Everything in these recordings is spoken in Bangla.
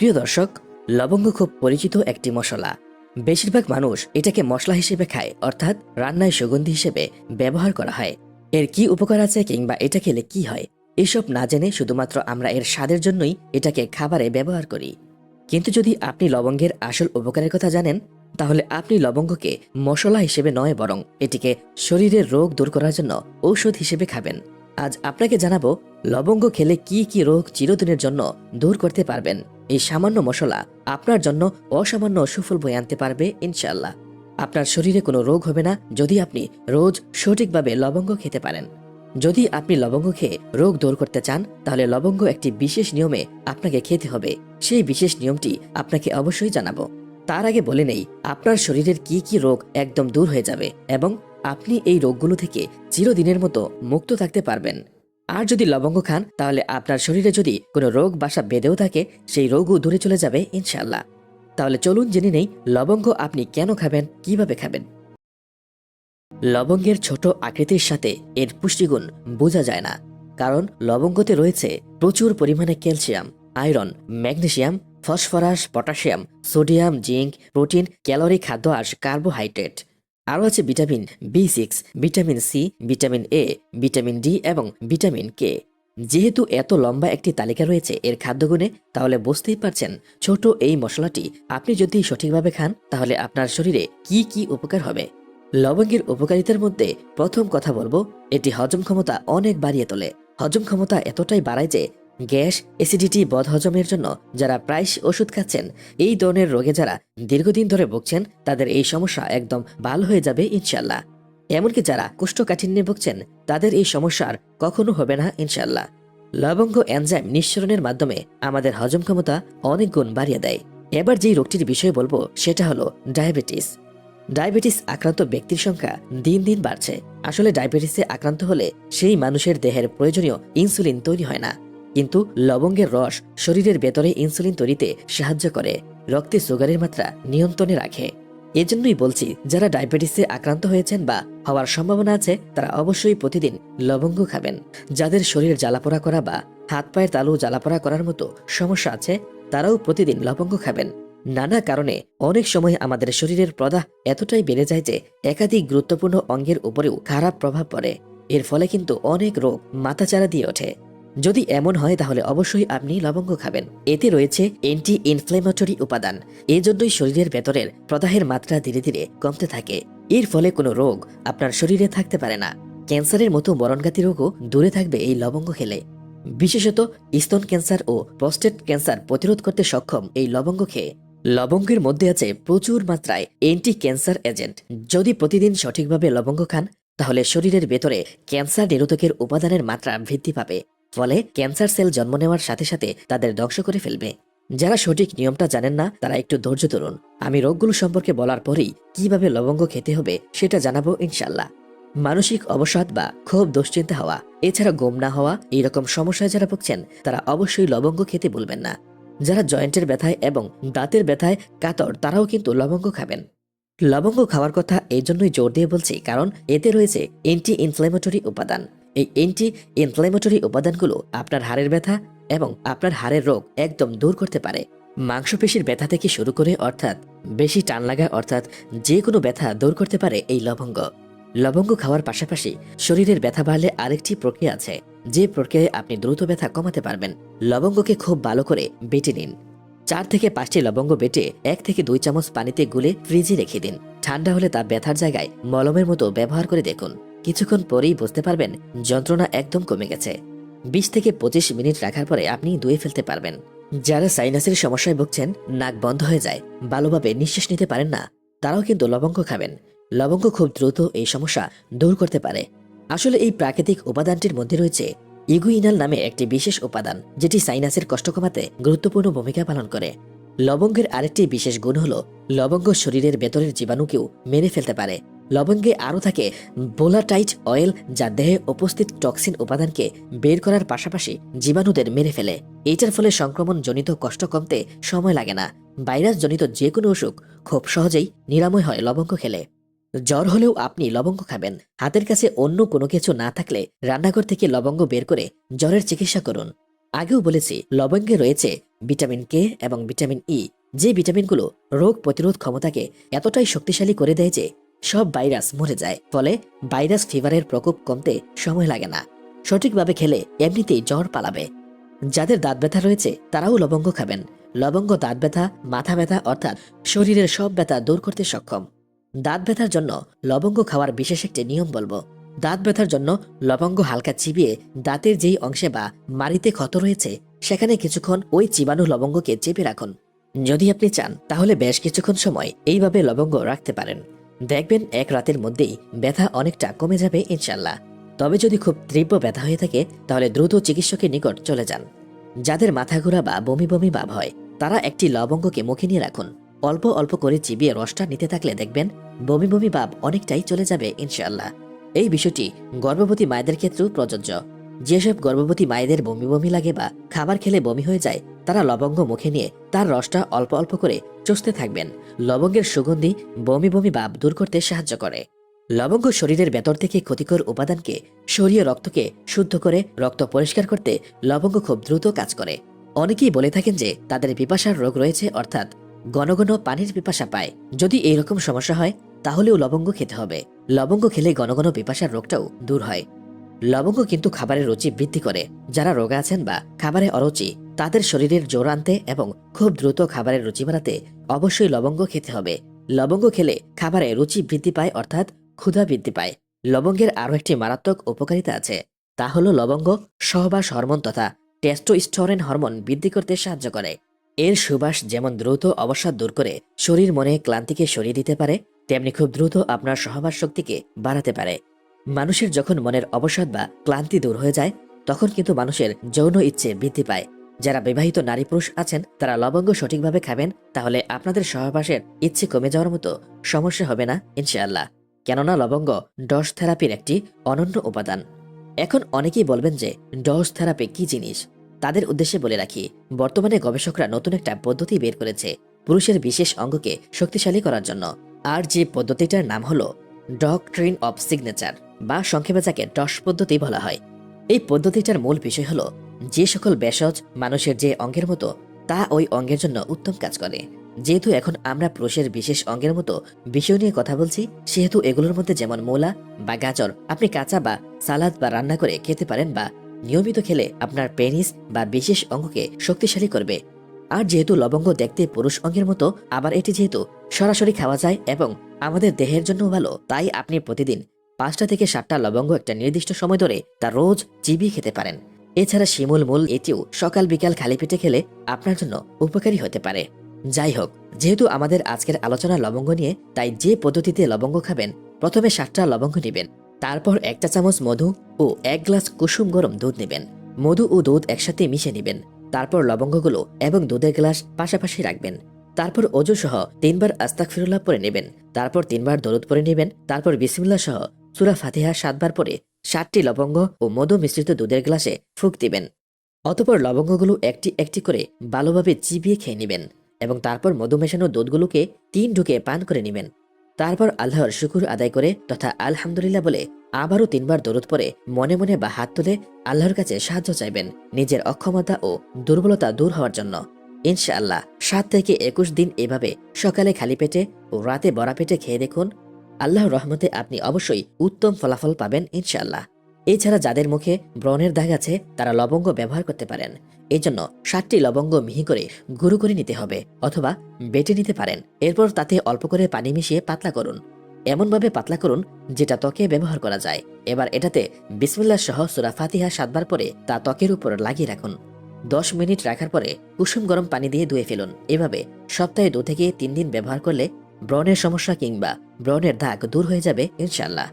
প্রিয় দর্শক, লবঙ্গ খুব পরিচিত একটি মশলা। বেশিরভাগ মানুষ এটাকে মশলা হিসেবে খায়, অর্থাৎ রান্নায় সুগন্ধি হিসেবে ব্যবহার করা হয়। এর কি উপকার আছে কিংবা এটা খেলে কি হয়, এসব না জেনে শুধুমাত্র আমরা এর স্বাদের জন্যই এটাকে খাবারে ব্যবহার করি। কিন্তু যদি আপনি লবঙ্গের আসল উপকারের কথা জানেন, তাহলে আপনি লবঙ্গকে মশলা হিসেবে নয় বরং এটিকে শরীরের রোগ দূর করার জন্য ঔষধ হিসেবে খাবেন। আজ আপনাকে জানাব, লবঙ্গ খেলে কি কি রোগ চিরদিনের জন্য দূর করতে পারবেন। এই সামান্য মশলা আপনার জন্য অসামান্য সুফল বয়ে আনতে পারবে ইনশাল্লাহ আপনার শরীরে কোনো রোগ হবে না যদি আপনি রোজ সঠিকভাবে লবঙ্গ খেতে পারেন। যদি আপনি লবঙ্গ খেয়ে রোগ দূর করতে চান, তাহলে লবঙ্গ একটি বিশেষ নিয়মে আপনাকে খেতে হবে। সেই বিশেষ নিয়মটি আপনাকে অবশ্যই জানাব। তার আগে বলে নেই, আপনার শরীরের কি কি রোগ একদম দূর হয়ে যাবে এবং আপনি এই রোগগুলো থেকে চিরদিনের মতো মুক্ত থাকতে পারবেন। আর যদি লবঙ্গ খান, তাহলে আপনার শরীরে যদি কোনো রোগ বাসা বেঁধেও থাকে, সেই রোগও দূরে চলে যাবে ইনশাল্লাহ তাহলে চলুন জেনে নেই লবঙ্গ আপনি কেন খাবেন, কীভাবে খাবেন। লবঙ্গের ছোট আকৃতির সাথে এর পুষ্টিগুণ বোঝা যায় না, কারণ লবঙ্গতে রয়েছে প্রচুর পরিমাণে calcium, iron, magnesium, phosphorus, potassium, sodium, zinc, protein, calorie, খাদ্য আর কার্বোহাইড্রেট। আরও আছে vitamin B six, vitamin C, vitamin A, vitamin D এবং ভিটামিন কে। যেহেতু এত লম্বা একটি তালিকা রয়েছে এর খাদ্যগুণে তাহলে বুঝতেই পারছেন ছোট এই মশলাটি। আপনি যদি সঠিকভাবে খান, তাহলে আপনার শরীরে কি কি উপকার হবে? লবঙ্গের উপকারিতার মধ্যে প্রথম কথা বলব, এটি হজম ক্ষমতা অনেক বাড়িয়ে তোলে। হজম ক্ষমতা এতটাই বাড়ায় যে গ্যাস অ্যাসিডিটি বদহজমের জন্য যারা প্রায়শ ওষুধ খাচ্ছেন, এই ধরনের রোগে যারা দীর্ঘদিন ধরে ভুগছেন, তাদের এই সমস্যা একদম ভালো হয়ে যাবে ইনশাল্লাহ এমনকি যারা কোষ্ঠকাঠিন্যে ভুগছেন, তাদের এই সমস্যার কখনো হবে না ইনশাল্লাহ লবঙ্গ এনজাইম নিঃসরণের মাধ্যমে আমাদের হজম ক্ষমতা অনেক গুণ বাড়িয়ে দেয়। এবার যেই রোগটির বিষয়ে বলব, সেটা হলো ডায়াবেটিস। ডায়াবেটিস আক্রান্ত ব্যক্তির সংখ্যা দিন দিন বাড়ছে। আসলে ডায়াবেটিসে আক্রান্ত হলে সেই মানুষের দেহের প্রয়োজনীয় ইনসুলিন তৈরি হয় না। কিন্তু লবঙ্গের রস শরীরের ভেতরে ইনসুলিন তৈরিতে সাহায্য করে, রক্তে সুগারের মাত্রা নিয়ন্ত্রণে রাখে। এজন্যই বলছি, যারা ডায়াবেটিসে আক্রান্ত হয়েছেন বা হওয়ার সম্ভাবনা আছে, তারা অবশ্যই প্রতিদিন লবঙ্গ খাবেন। যাদের শরীর জ্বালাপোড়া করা বা হাত পায়ের তালু জ্বালাপোড়া করার মতো সমস্যা আছে, তারাও প্রতিদিন লবঙ্গ খাবেন। নানা কারণে অনেক সময় আমাদের শরীরের প্রদাহ এতটাই বেড়ে যায় যে একাধিক গুরুত্বপূর্ণ অঙ্গের উপরেও খারাপ প্রভাব পড়ে। এর ফলে কিন্তু অনেক রোগ মাথাচাড়া দিয়ে ওঠে। যদি এমন হয়, তাহলে অবশ্যই আপনি লবঙ্গ খাবেন। এতে রয়েছে অ্যান্টি ইনফ্লেমেটরি উপাদান। এজন্যই শরীরের ভেতরের প্রদাহের মাত্রা ধীরে ধীরে কমতে থাকে। এর ফলে কোনো রোগ আপনার শরীরে থাকতে পারে না। ক্যান্সারের মতো মরণঘাতী রোগও দূরে থাকবে এই লবঙ্গ খেলে। বিশেষত স্তন ক্যান্সার ও প্রস্টেট ক্যান্সার প্রতিরোধ করতে সক্ষম এই লবঙ্গ খেয়ে। লবঙ্গের মধ্যে আছে প্রচুর মাত্রায় অ্যান্টি ক্যান্সার এজেন্ট যদি প্রতিদিন সঠিকভাবে লবঙ্গ খান, তাহলে শরীরের ভেতরে ক্যান্সার নিরোধকের উপাদানের মাত্রা বৃদ্ধি পাবে। ফলে ক্যান্সার সেল জন্ম নেওয়ার সাথে সাথে তাদের ধ্বংস করে ফেলবে। যারা সঠিক নিয়মটা জানেন না, তারা একটু ধৈর্য ধরুন। আমি রোগগুলো সম্পর্কে বলার পরেই কীভাবে লবঙ্গ খেতে হবে সেটা জানাব ইনশাল্লাহ মানসিক অবসাদ বা ক্ষোভ, দুশ্চিন্তা হওয়া, এছাড়া গোম না হওয়া, এইরকম সমস্যায় যারা ভুগছেন, তারা অবশ্যই লবঙ্গ খেতে বলবেন না। যারা জয়েন্টের ব্যথায় এবং দাঁতের ব্যথায় কাতর, তারাও কিন্তু লবঙ্গ খাবেন। লবঙ্গ খাওয়ার কথা এই জন্যই জোর দিয়ে বলছি, কারণ এতে রয়েছে অ্যান্টি ইনফ্লেমেটরি উপাদান। এই অ্যান্টি ইনফ্লেমেটরি উপাদানগুলো আপনার হাড়ের ব্যথা এবং আপনার হাড়ের রোগ একদম দূর করতে পারে। মাংসপেশির ব্যথা থেকে শুরু করে অর্থাৎ বেশি টান লাগা অর্থাৎ যে কোনো ব্যথা দূর করতে পারে এই লবঙ্গ। লবঙ্গ খাওয়ার পাশাপাশি শরীরের ব্যথা বাড়লে আরেকটি প্রক্রিয়া আছে, যে প্রক্রিয়ায় আপনি দ্রুত ব্যথা কমাতে পারবেন। লবঙ্গকে খুব ভালো করে বেটে নিন। চার থেকে পাঁচটি লবঙ্গ বেটে এক থেকে দুই চামচ পানিতে গুলে ফ্রিজে রেখে দিন। ঠান্ডা হলে তা ব্যথার জায়গায় মলমের মতো ব্যবহার করে দেখুন। কিছুক্ষণ পরেই বুঝতে পারবেন যন্ত্রণা একদম কমে গেছে। বিশ থেকে পঁচিশ মিনিট রাখার পরে আপনি ধুয়ে ফেলতে পারবেন। যারা সাইনাসের সমস্যায় ভুগছেন, নাক বন্ধ হয়ে যায়, ভালোভাবে নিঃশ্বাস নিতে পারেন না, তারাও কিন্তু লবঙ্গ খাবেন। লবঙ্গ খুব দ্রুত এই সমস্যা দূর করতে পারে। আসলে এই প্রাকৃতিক উপাদানটির মধ্যে রয়েছে ইগুইনাল নামে একটি বিশেষ উপাদান, যেটি সাইনাসের কষ্ট কমাতে গুরুত্বপূর্ণ ভূমিকা পালন করে। লবঙ্গের আরেকটি বিশেষ গুণ হল লবঙ্গ শরীরের ভেতরের জীবাণুকেও মেরে ফেলতে পারে। লবঙ্গে আরও থাকে বোলাটাইট অয়েল যা দেহে উপস্থিত টক্সিন উপাদানকে বের করার পাশাপাশি জীবাণুদের মেরে ফেলে। এইটার ফলে সংক্রমণ জনিত কষ্ট কমতে সময় লাগে না। ভাইরাস জনিত যে কোনো অসুখ খুব সহজেই নিরাময় হয় লবঙ্গ খেলে। জ্বর হলেও আপনি লবঙ্গ খাবেন। হাতের কাছে অন্য কোনো কিছু না থাকলে রান্নাঘর থেকে লবঙ্গ বের করে জ্বরের চিকিৎসা করুন। আগেও বলেছি, লবঙ্গে রয়েছে ভিটামিন কে এবং ভিটামিন ই। যে ভিটামিনগুলো রোগ প্রতিরোধ ক্ষমতাকে এতটাই শক্তিশালী করে দেয় যে সব ভাইরাস মরে যায়, ফলে ভাইরাস ফিভারের প্রকোপ কমতে সময় লাগে না। সঠিকভাবে খেলে এমনিতেই জ্বর পালাবে। যাদের দাঁত ব্যথা রয়েছে, তারাও লবঙ্গ খাবেন। লবঙ্গ, দাঁত ব্যথা, মাথা ব্যথা অর্থাৎ শরীরের সব ব্যথা দূর করতে সক্ষম। দাঁত ব্যথার জন্য লবঙ্গ খাওয়ার বিশেষ একটি নিয়ম বলব। দাঁত ব্যথার জন্য লবঙ্গ হালকা চিবিয়ে দাঁতের যেই অংশে বা মাড়িতে ক্ষত রয়েছে, সেখানে কিছুক্ষণ ওই চিবানো লবঙ্গকে চেপে রাখুন। যদি আপনি চান, তাহলে বেশ কিছুক্ষণ সময় এইভাবে লবঙ্গ রাখতে পারেন। দেখবেন এক রাতের মধ্যেই ব্যথা অনেকটা কমে যাবে ইনশাল্লাহ তবে যদি খুব তীব্র ব্যথা হয়ে থাকে, তাহলে দ্রুত চিকিৎসকের নিকট চলে যান। যাদের মাথা ঘোরা বা বমি বমি ভাব হয়, তারা একটি লবঙ্গকে মুখে নিয়ে রাখুন। অল্প অল্প করে চিবিয়ে রসটা নিতে থাকলে দেখবেন বমি বমি ভাব অনেকটাই চলে যাবে ইনশাল্লাহ এই বিষয়টি গর্ভবতী মায়েদের ক্ষেত্রেও প্রযোজ্য। যেসব গর্ভবতী মায়েদের বমি বমি লাগে বা খাবার খেলে বমি হয়ে যায় তারা লবঙ্গ মুখে নিয়ে তার রসটা অল্প অল্প করে চষতে থাকবেন। লবঙ্গের সুগন্ধি বমি বমি ভাব দূর করতে সাহায্য করে। লবঙ্গ শরীরের ভেতর থেকে ক্ষতিকর উপাদানকে সরিয়ে রক্তকে শুদ্ধ করে রক্ত পরিষ্কার করতে লবঙ্গ খুব দ্রুত কাজ করে। অনেকেই বলে থাকেন যে তাদের পিপাসার রোগ রয়েছে, অর্থাৎ ঘন ঘন পানির পিপাসা পায়। যদি এই রকম সমস্যা হয়, তাহলেও লবঙ্গ খেতে হবে। লবঙ্গ খেলে ঘন ঘন পিপাসার রোগটাও দূর হয়। লবঙ্গ কিন্তু খাবারের রুচি বৃদ্ধি করে। যারা রোগা আছেন বা খাবারে অরুচি তাদের শরীরের জোর আনতে এবং খুব দ্রুত খাবারের রুচি বাড়াতে অবশ্যই লবঙ্গ খেতে হবে। লবঙ্গ খেলে খাবারে রুচি বৃদ্ধি পায় অর্থাৎ ক্ষুধা বৃদ্ধি পায়। লবঙ্গের আরও একটি মারাত্মক উপকারিতা আছে, তা হলো লবঙ্গ, সহবাস হরমোন তথা টেস্টোস্টোরেন হরমোন বৃদ্ধি করতে সাহায্য করে। এর সুবাস যেমন দ্রুত অবসাদ দূর করে শরীর মনে ক্লান্তিকে সরিয়ে দিতে পারে, তেমনি খুব দ্রুত আপনার সহবাস শক্তিকে বাড়াতে পারে। মানুষের যখন মনের অবসাদ বা ক্লান্তি দূর হয়ে যায়, তখন কিন্তু মানুষের যৌন ইচ্ছে বৃদ্ধি পায়। যারা বিবাহিত নারী পুরুষ আছেন, তারা লবঙ্গ সঠিকভাবে খাবেন, তাহলে আপনাদের সহবাসের ইচ্ছে কমে যাওয়ার মতো সমস্যা হবে না, ইনশাআল্লাহ। কেননা লবঙ্গ ডস থেরাপির একটি অনন্য উপাদান। এখন অনেকেই বলবেন যে ডস থেরাপি কি জিনিস? তাদের উদ্দেশ্যে বলে রাখি, বর্তমানে গবেষকরা নতুন একটা পদ্ধতি বের করেছে, পুরুষের বিশেষ অঙ্গকে শক্তিশালী করার জন্য। আর যে পদ্ধতিটার নাম হলো ডকট্রিন অফ সিগনেচার, বা সংক্ষেপে যাকে ডস পদ্ধতি বলা হয়। এই পদ্ধতিটার মূল বিষয় হলো যে সকল ভেষজ মানুষের যে অঙ্গের মতো, তা ওই অঙ্গের জন্য উত্তম কাজ করে। যেহেতু এখন আমরা পুরুষের বিশেষ অঙ্গের মতো বিষয় নিয়ে কথা বলছি, সেহেতু এগুলোর মধ্যে যেমন মূলা বা গাজর, আপনি কাঁচা বা সালাদ বা রান্না করে খেতে পারেন বা নিয়মিত খেলে আপনার পেনিস বা বিশেষ অঙ্গকে শক্তিশালী করবে। আর যেহেতু লবঙ্গ দেখতে পুরুষ অঙ্গের মতো, আবার এটি যেহেতু সরাসরি খাওয়া যায় এবং আমাদের দেহের জন্য ভালো, তাই আপনি প্রতিদিন পাঁচটা থেকে সাতটা লবঙ্গ একটা নির্দিষ্ট সময় ধরে তা রোজ চিবিয়ে খেতে পারেন। এছাড়া শিমুল মূল এটিও সকাল বিকাল খালি পেটে খেলে আপনার জন্য উপকারী হতে পারে। যাই হোক, যেহেতু আমাদের আজকের আলোচনা লবঙ্গ নিয়ে, তাই যে পদ্ধতিতে লবঙ্গ খাবেন, প্রথমে সাতটা লবঙ্গ নেবেন, তারপর একটা চামচ মধু ও এক গ্লাস কুসুম গরম দুধ নেবেন। মধু ও দুধ একসাথে মিশে নেবেন, তারপর লবঙ্গগুলো এবং দুধের গ্লাস পাশাপাশি রাখবেন। তারপর অজু সহ তিনবার আস্তাক ফিরুল্লাহ পরে নেবেন, তারপর তিনবার দরুদ পরে নেবেন, তারপর বিসমিল্লা সহ সুরা ফাতিহা সাতবার পরে সাতটি লবঙ্গ ও মধু মিশ্রিত দুধের গ্লাসে ফুক দিবেন। অতপর লবঙ্গগুলো একটি একটি করে ভালোভাবে চিবিয়ে খেয়ে নেবেন এবং তারপর মধু মেশানো দুধগুলোকে তিন ঢুকে পান করে নেবেন। তারপর আল্লাহর শুকুর আদায় করে তথা আলহামদুলিল্লাহ বলে আবারও তিনবার দরুদ পরে মনে মনে বা হাত তুলে আল্লাহর কাছে সাহায্য চাইবেন নিজের অক্ষমতা ও দুর্বলতা দূর হওয়ার জন্য। ইনশাআল্লাহ, সাত থেকে একুশ দিন এভাবে সকালে খালি পেটে ও রাতে বড়া পেটে খেয়ে দেখুন আল্লাহর রহমতে আপনি অবশ্যই উত্তম ফলাফল পাবেন ইনশাল্লাহ এছাড়া যাদের মুখে ব্রণের দাগ আছে, তারা লবঙ্গ ব্যবহার করতে পারেন। এই জন্য সাতটি লবঙ্গ মিহি করে গুঁড়ো করে নিতে হবে অথবা বেটে নিতে পারেন। এরপর তাতে অল্প করে পানি মিশিয়ে পাতলা করুন। এমনভাবে পাতলা করুন যেটা ত্বকে ব্যবহার করা যায়। এবার এটাতে বিসমিল্লাহ সহ সুরা ফাতিহা সাতবার পরে তা ত্বকের উপর লাগিয়ে রাখুন। দশ মিনিট রাখার পরে কুসুম গরম পানি দিয়ে ধুয়ে ফেলুন। এভাবে সপ্তাহে দু থেকে তিন দিন ব্যবহার করলে ব্রণের সমস্যা কিংবা ব্রণের দাগ দূর হয়ে যাবে ইনশাল্লাহ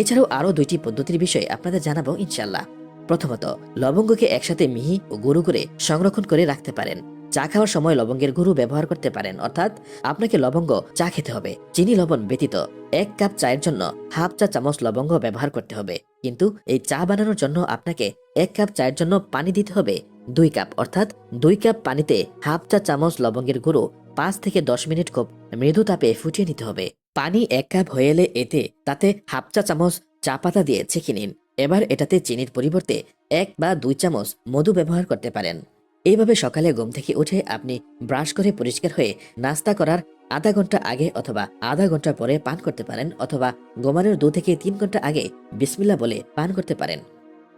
এছাড়াও আরও দুইটি পদ্ধতির বিষয়ে আপনাদের জানাব ইনশাল্লাহ প্রথমত, লবঙ্গকে একসাথে মিহি ও গুঁড়ো করে সংরক্ষণ করে রাখতে পারেন। চা খাওয়ার সময় লবঙ্গের গুঁড়ো ব্যবহার করতে পারেন, অর্থাৎ আপনাকে লবঙ্গ চা খেতে হবে। চিনি লবণ ব্যতীত এক কাপ চায়ের জন্য হাফ চা চামচ লবঙ্গ ব্যবহার করতে হবে। কিন্তু এই চা বানানোর জন্য আপনাকে এক কাপ চায়ের জন্য পানি দিতে হবে, দুই কাপ, অর্থাৎ দুই কাপ পানিতে হাফ চা চামচ লবঙ্গের গুঁড়ো পাঁচ থেকে দশ মিনিট খুব মৃদু তাপে ফুটিয়ে নিতে হবে। পানি এক কাপ হয়ে এলে এতে তাতে হাফ চা চামচ চা পাতা দিয়ে ছেঁকে নিন। এবার এটাতে চিনির পরিবর্তে এক বা দুই চামচ মধু ব্যবহার করতে পারেন। এইভাবে সকালে ঘুম থেকে উঠে আপনি ব্রাশ করে পরিষ্কার হয়ে নাস্তা করার আধা ঘণ্টা আগে অথবা আধা ঘণ্টা পরে পান করতে পারেন অথবা ঘুমানোর দু থেকে তিন ঘণ্টা আগে বিসমিল্লা বলে পান করতে পারেন।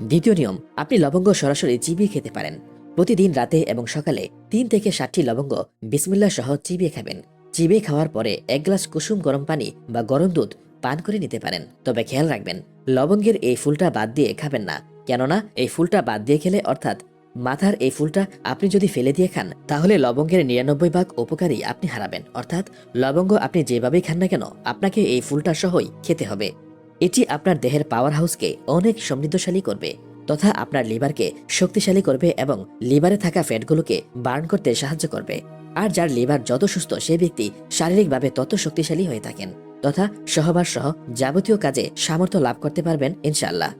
দ্বিতীয় নিয়ম, আপনি লবঙ্গ সরাসরি চিবিয়ে খেতে পারেন। প্রতিদিন রাতে এবং সকালে তিন থেকে ষাটটি লবঙ্গ বিসমিল্লা সহ চিবিয়ে খাবেন। চিবিয়ে খাওয়ার পরে এক গ্লাস কুসুম গরম পানি বা গরম দুধ পান করে নিতে পারেন। তবে খেয়াল রাখবেন, লবঙ্গের এই ফুলটা বাদ দিয়ে খাবেন না। কেননা, এই ফুলটা বাদ দিয়ে খেলে, অর্থাৎ মাথার এই ফুলটা আপনি যদি ফেলে দিয়ে খান, তাহলে লবঙ্গের নিরানব্বই ভাগ উপকারী আপনি হারাবেন। অর্থাৎ লবঙ্গ আপনি যেভাবেই খান না কেন, আপনাকে এই ফুলটা সহই খেতে হবে। এটি আপনার দেহের পাওয়ার হাউসকে অনেক সমৃদ্ধশালী করবে। তথা আপনার লিভারকে শক্তিশালী করবে এবং লিভারে থাকা ফ্যাটগুলোকে বার্ন করতে সাহায্য করবে। আর যার লিভার যত সুস্থ, সে ব্যক্তি শারীরিকভাবে তত শক্তিশালী হয়ে থাকেন। তথা সহবাস সহ যাবতীয় কাজে সামর্থ্য লাভ করতে পারবেন, ইনশাআল্লাহ।